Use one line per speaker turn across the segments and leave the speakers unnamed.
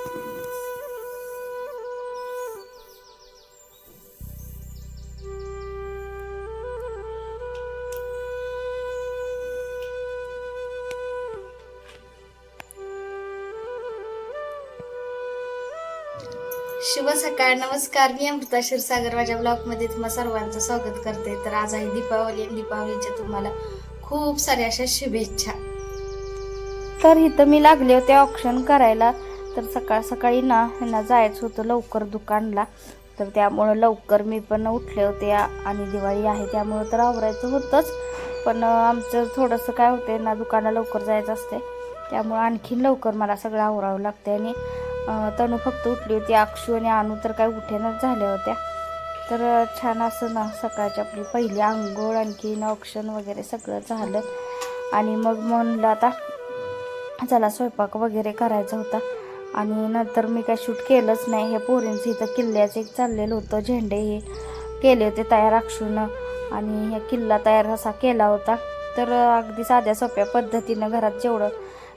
शुभ सकाळ नमस्कार. मी अमृता क्षीरसागर. माझ्या ब्लॉगमध्ये तुम्हाला सर्वांचं स्वागत करते. तर आज आहे दीपावली. दीपावलीच्या तुम्हाला खूप साऱ्या अशा शुभेच्छा. तर इथं मी लागले होते ऑप्शन करायला. तर सकाळ सकाळी ना ह्यांना जायचं होतं लवकर दुकानला. तर त्यामुळं लवकर मी पण उठले होते आणि दिवाळी आहे त्यामुळं तर आवरायचं होतंच. पण आमचं थोडंसं काय होते ना दुकानाला लवकर जायचं असते त्यामुळं आणखीन लवकर मला सगळं आवरावं लागते आणि तणू फक्त उठली होती अक्षू आणि आणू तर काय उठेनच झाल्या होत्या. तर छान असं ना सकाळची आपली पहिली आंघोळ आणखीन ऑप्शन वगैरे सगळं झालं. आणि मग म्हणलं आता चला स्वयंपाक वगैरे करायचा होता. आणि नंतर मी काय शूट केलंच नाही. हे पोरींचं इथं किल्ल्याचं एक चाललेलं होतं. झेंडे हे केले होते तयार अक्षूनं. आणि ह्या किल्ला तयार असा केला होता. तर अगदी साध्या सोप्या पद्धतीनं घरात जेवढं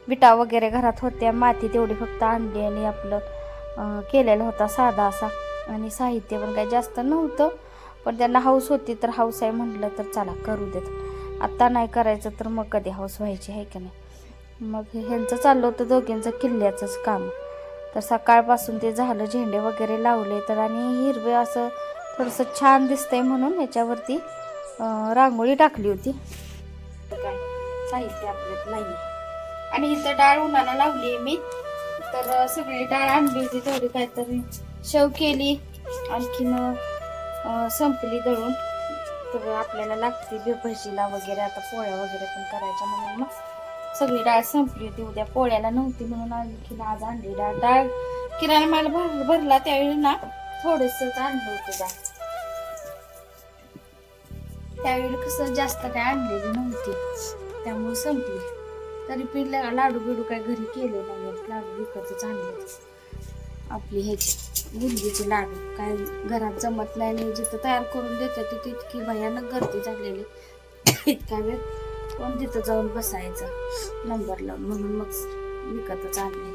विटा वगैरे घरात होत्या माती तेवढी फक्त आणली आणि आपलं केलेला होता साधा असा. आणि साहित्य पण काही जास्त नव्हतं. पण त्यांना हाऊस होती तर हाऊस आहे म्हटलं तर चला करू देत. आत्ता नाही करायचं तर मग कधी हाऊस व्हायची आहे का नाही? मग ह्यांचं चाललं होतं दोघींचं किल्ल्याचंच काम. तर सकाळपासून ते झालं झेंडे वगैरे लावले तर आणि हिरवे असं थोडंसं छान दिसतंय म्हणून ह्याच्यावरती रांगोळी टाकली होती. काय? साहित्य आपल्यात नाही आणि इथं डाळ उन्हाला लावली आहे मी. तर सगळी डाळ आणली होती तेवढी काहीतरी शेव केली. आणखीन संपली दळून. तर आपल्याला लागते बे भजीला वगैरे आता पोळ्या वगैरे पण करायच्या म्हणून मग. सगळी डाळ संपली होती. उद्या पोळ्याला नव्हती म्हणून आणखी आज आणली डाळ. डाळ किराणा माल भर भरला त्यावेळी ना थोडस आणलं होतं डाळ. त्यावेळी कसं जास्त काय आणलेली नव्हती. त्यामुळे संपली. तरी पिल्ला लाडू बिडू काय घरी केले नाही लाडू विकतच आणले आपली ह्याची बुंदीचे लाडू. काय घरात जमत नाही जिथं तयार करून देतात तिथे इतकी भयानक गर्दी झालेली. इतका वेळ कोण तिथं जाऊन बसायचं? नंबर लावून म्हणून मग विकतच आणले.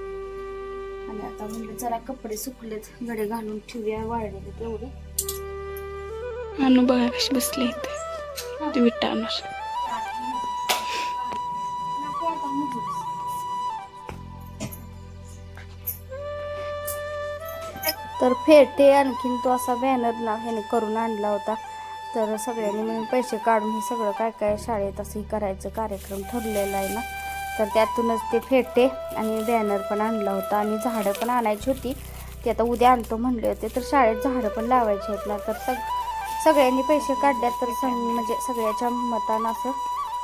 आणि आता म्हणलं जरा कपडे सुकलेत. गडे घालून ठेवूया वाळलेले तेवढे.
अनु बघा कशी बसले ते
मुजूस. तर फेटे आणखीन तो असा बॅनर ना ह्याने करून आणला होता. तर सगळ्यांनी मिळून पैसे काढून हे सगळं काय काय शाळेत असं हे करायचं कार्यक्रम ठरलेला आहे ना. तर त्यातूनच ते फेटे आणि बॅनर पण आणला होता आणि झाडं पण आणायची होती. ते आता उद्या आणतो म्हणले होते तर शाळेत झाडं पण लावायची आहेत ना. तर सग सगळ्यांनी पैसे काढल्यात तर सं म्हणजे सगळ्याच्या मतानं असं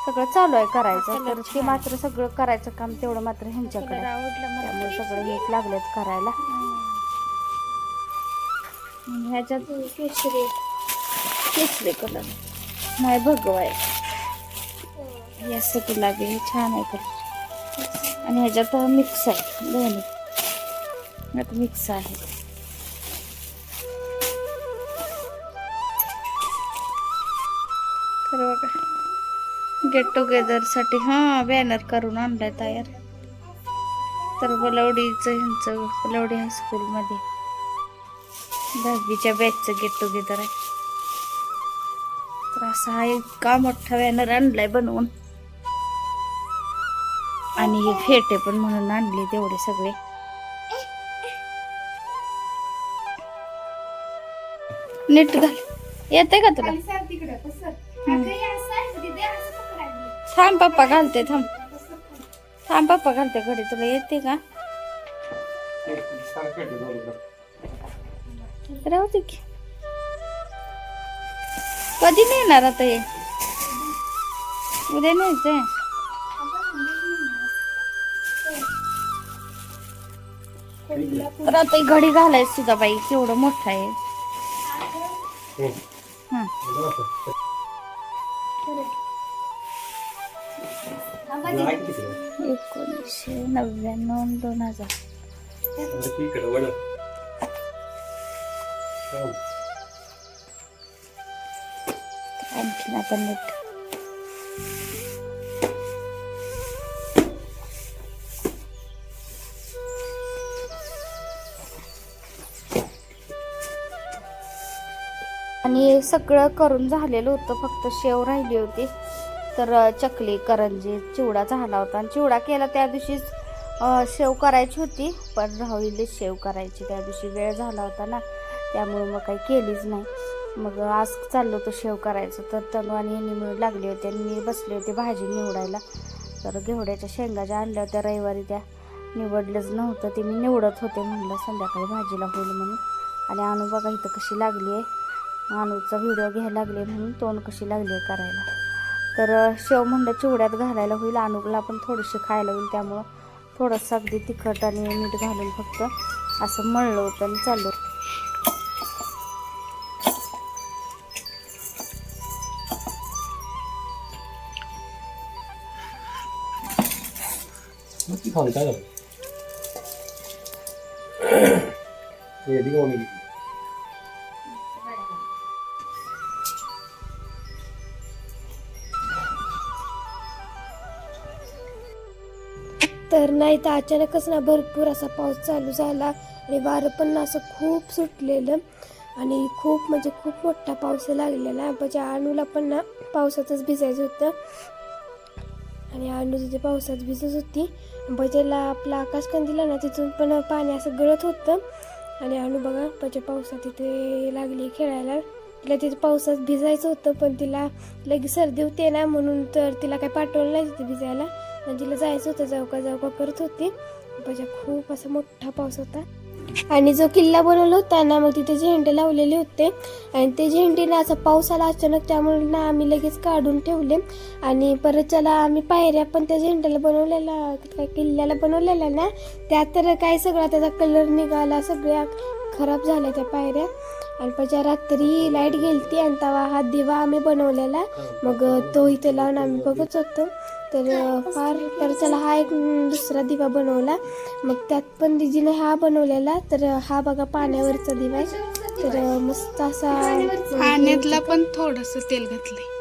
सगळं चालू आहे करायचं. तर ते मात्र सगळं करायचं काम तेवढं मात्र ह्यांच्याकडे. त्यामुळे सगळं हेच लागलेत करायला. ह्याच्यात केशरी कलर नाही भगवाय हे असं गुलाबी हे छान आहे कलर आणि ह्याच्यात मिक्स आहे दोन्ही. आता मिक्स आहे. तर बघा. गेट टुगेदरसाठी हां बॅनर करून आणलाय तयार. तर बलवडीचं ह्यांचं बलवडी हायस्कूलमध्ये दहावीच्या बॅचचं गेट टुगेदर आहे. तर असा इतका मोठा बॅनर आणलाय बनवून. आणि हे फेटे पण म्हणून आणले तेवढे सगळे. नीट घाल. येते का तुला. थांब पप्पा घालते थांब. थांब पप्पा घालते घडी तुला येते का? राहू दे की. कधी येणार आता हे? उद्या न्यायचंय तर आता घडी घालायच तुझा बाई केवढं मोठं आहे. हा. एकोणीसशे नव्याण्णव दोन हजार. आणखीन आता नीट. आणि हे सगळं करून झालेलं होतं फक्त शेव राहिली होती. तर चकली करंजी चिवडा झाला होता. आणि चिवडा केला त्या दिवशीच शेव करायची होती. पण राहिली शेव करायची. त्या दिवशी वेळ झाला होता ना. त्यामुळे मग काही केलीच नाही. मग आज चाललो होतो शेव करायचं. तर तनू आणि ह्यांनी मिळून होती आणि मी बसले होते भाजी निवडायला. तर घेवड्याच्या शेंगा ज्या आणल्या होत्या. रविवारी त्या निवडलंच नव्हतं. ते मी निवडत होते म्हणलं संध्याकाळी भाजीला होईल म्हणून. आणि आणू बघा इथं कशी लागली आहे. आणूचा व्हिडिओ घ्यायला लागले म्हणून तोंड कशी लागली आहे करायला. तर शेव म्हणलं चिवड्यात घालायला होईल. आणूला पण थोडीशी खायला होईल. त्यामुळं थोडंसं अगदी तिखट आणि मीठ घालून फक्त असं मळलं होतं आणि चाललो
नुसती खाऊन काय झालं मम्मी
तर नाही तर अचानकच ना भरपूर असा पाऊस चालू झाला आणि वारं पण ना असं खूप सुटलेलं आणि खूप म्हणजे खूप मोठा पाऊस लागलेला. म्हणजे अणूला पण ना पावसातच भिजायचं होतं. आणि आलू तिथे पावसात भिजत होती. बजेला आपला आकाश कंदीला ना तिथून पण पाणी असं गळत होतं. आणि अणू बघा म्हणजे पावसात तिथे लागली खेळायला. तिला तिथे पावसात भिजायचं होतं पण तिला लगेच सर्दी होते ना म्हणून तर तिला काही पाठवलं नाही तिथे भिजायला. आणि तिला जायचं होतं जाऊका जाऊका करत होती. म्हणजे खूप असा मोठा पाऊस होता. आणि जो किल्ला बनवला होता ना मग तिथे झेंडे लावलेले होते. आणि ते झेंडे ना असा पाऊस आला अचानक त्यामुळे ना आम्ही लगेच काढून ठेवले. आणि परत त्याला आम्ही पायऱ्या पण त्या झेंड्याला बनवलेला काय किल्ल्याला बनवलेला ना. त्यात तर काय सगळा त्याचा कलर निघाला सगळ्या खराब झाल्या त्या पायऱ्या. आणि त्याच्या रात्री लाइट गेलती आणि तेव्हा हा दिवा आम्ही बनवलेला. मग तो इथे लावून आम्ही बघत होतो. तर फार तर चला हा एक दुसरा दिवा बनवला. मग त्यात पण दिदीने हा बनवलेला. तर हा बघा पाण्यावरचा दिवा आहे. तर मस्त असा
पाण्यातला पण थोडस तेल घातलंय.